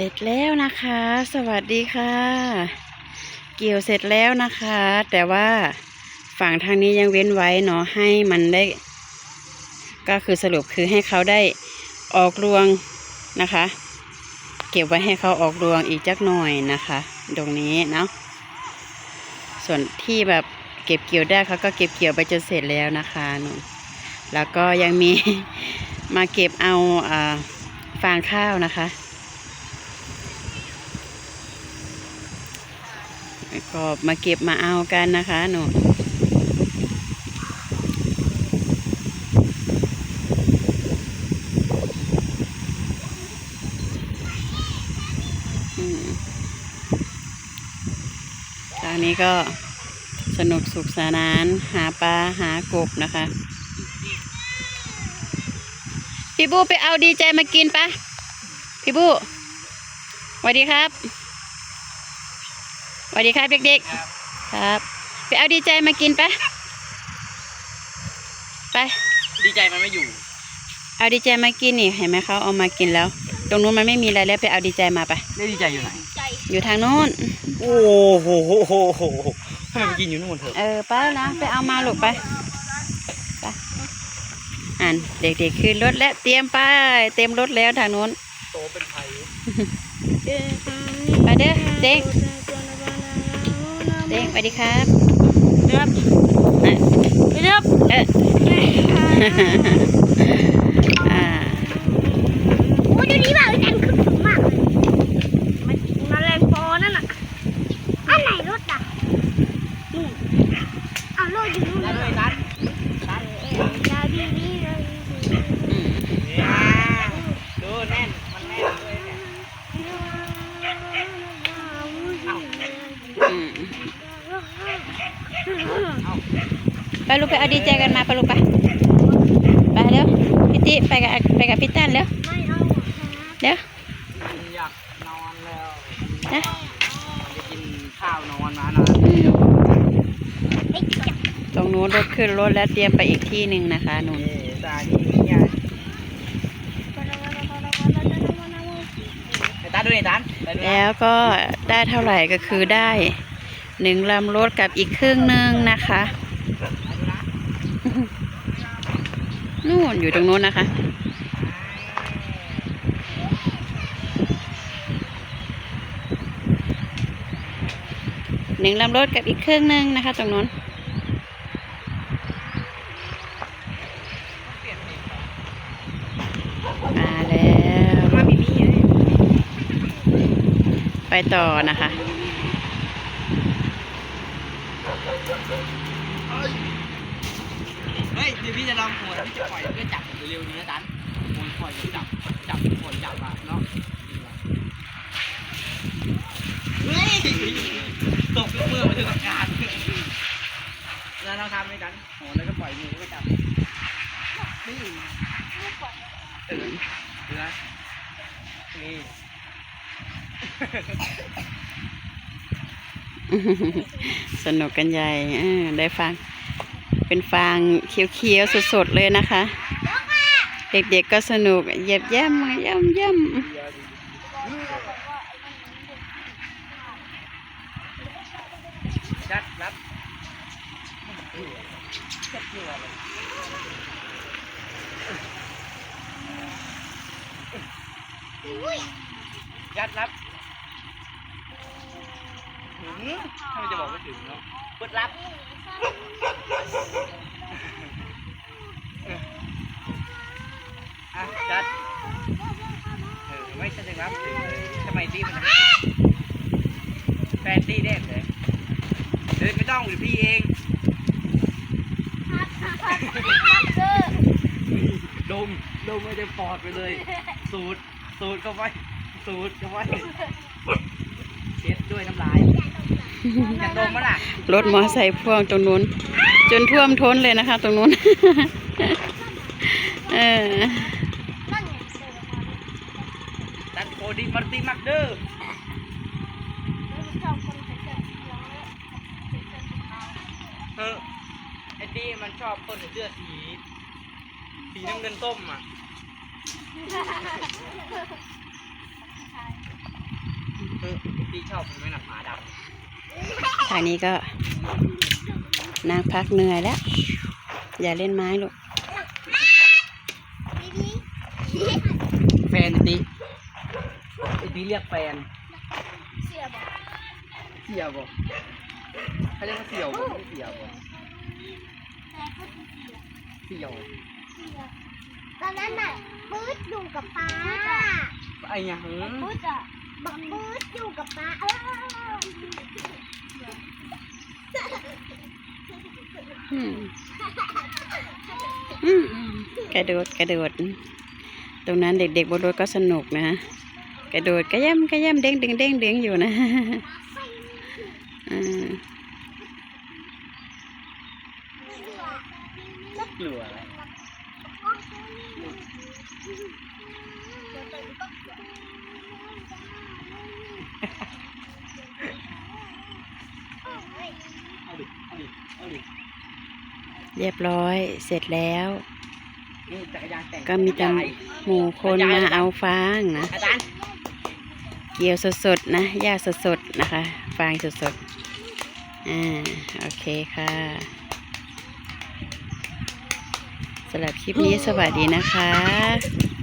เสร็จแล้วนะคะ สวัสดีค่ะ เกี่ยวเสร็จแล้วนะคะ แต่ว่าฝั่งทางนี้ยังเว้นไว้เนาะให้มันได้ ก็คือสรุปคือให้เขาได้ออกรวงนะคะ เก็บไว้ให้เขาออกรวงอีกจักหน่อยนะคะ ตรงนี้เนาะส่วนที่แบบเก็บเกี่ยวได้เขาก็เก็บเกี่ยวไปจนเสร็จแล้วนะคะนู่นแล้วก็ยังมีมาเก็บเอาอ่าฟางข้าวนะคะ ก็มาเก็บมาเอากันนะคะหนูอืมทางนี้ก็สนุกสุขสนาน หาปลาหากบนะคะ พี่บูไปเอาดีใจมากินปะพี่บูสวัสดีครับ วัสดีครับเด็กๆ ครับ ไปเอาดีใจมากินปะไป ดีใจมันไม่อยู่ เอาดีใจมากินนี่เห็นไหมเขาเอามากินแล้ว ตรงนู้นมันไม่มีอะไรแล้วไปเอาดีใจมาไป ได้ดีใจอยู่ไหน อยู่ทางนู้น โอ้โหโหโหโหโหทำไมไปกินอยู่นู่นเถอะ เออไปนะไปเอามาลูกไป ไป อ่านเด็กๆขึ้นรถแล้วเตรียมไป เต็มรถแล้วทางนู้นโตเป็นไผ่ไปเด้อเด็ก เด็กสวัสดีครับเนื้ออะเนื้อเอออ่าโอ้ยเดี๋ยวนี้แบบแอนขึ้นสูงมากเลยมันมาแรงพอนั่นน่ะ อันไหนรถอะนู่นเอารถอยู่นู่น ได้ เล ด้วย ย นัด ยาดีดีเลย อืม ดูแน่น มันแน่นเลยเนี่ย อืม ไปลูกไปเอาดีใจกันมาไปลูกไปไปเร็วพี่ติไปกับไปกับพี่ตั้นเร็วไม่เอาเร็วอยากนอนแล้วนะมันจะกินข้าวนอนมานะอืมไอ้จับตรงนู้นรถขึ้นรถแล้วเตรียมไปอีกที่หนึ่งนะคะหนูนเอ๊ะตานี่เนี่ยไอ้ตาดูไอ้ตาไปดูนะแล้วก็ได้เท่าไหร่ก็คือได้หนึ่งลำรถกับอีกครึ่งหนึ่งนะคะ นู่นอยู่ตรงนู้นนะคะ หนึ่งลำรถกับอีกครึ่งหนึ่งนะคะตรงนู้นมาแล้วไปต่อนะคะ เฮ้ยเดี๋ยวพี่จะลองหัวพี่จะปล่อยเพื่อจับเร็วๆนี้นะตันหัวปล่อยจับจับหัวจับอะเนาะเฮ้ยตกเมื่อมาถึงอาการแล้วเราทำด้วยกันโหแล้วก็ปล่อยมือก็จับนี่เออเนื้อนี่สนุกกันใหญ่ได้ฟัง เป็นฟางเขียวๆสดๆเลยนะคะ เด็กๆก็สนุกเยียบย่ำย่ำย่ำยัดรับยัดรับ ถึงทำไมจะบอกไม่ถึงเนาะเปิดรับอะจัดเออไม่ใช่ถึงรับถึงเลยทำไมตีมันถึงแฟนตีเด็กเลยเดินไม่ต้องหรือพี่เองดมดมไม่ได้ปอดไปเลย สูดสูดเข้าไปสูดเข้าไปเช็ดด้วยน้ำลาย รถมอไซค์พ่วงตรงนู้น จนท่วมท้นเลยนะคะ ตรงนู้น เออนั่นไงตันโคดีมาร์ติมักเดอร์ชอบคนใส่เสื้อเหลืองเลยเออไอ้ดีมันชอบคนใส่เสื้อสี สีน้ำเงินส้มอะคือที่ชอบมันไม่หนักหมาด ทางนี้ก็นั่งพักเหนื่อยแล้ว อย่าเล่นไม้ลูกำแฟนไอ้ติไอ้ติเรียกแฟนเสียบอกเสี่ยวบ่เขาเรียกว่าเสี่ยวบ่ไม่เสี่ยวบ่แต่ก็เสียเสี่ยวตอนนั้นน่ะปื๊ดอยู่กับป้าไอ้หยังปื๊ดอะ บักปื๊ดอยู่กับป้าเอออืมอืมกระโดดกระโดด ตรงนั้นเด็กๆบนรถก็สนุกนะ กระโดดกระย่ำกระย่ำเด้งดึงเด้งดึงอยู่นะอืมกลัวอะไร เอาดิเอาดิเอาดิเรียบร้อยเสร็จแล้วนี่จักรยานแต่งก็มีแต่ยายหมู่คนมาเอาฟางนะอาจารย์เกี่ยวสดๆนะย่าสดๆนะคะ ฟางสดๆอ่าโอเคค่ะสำหรับคลิปนี้สวัสดีนะคะ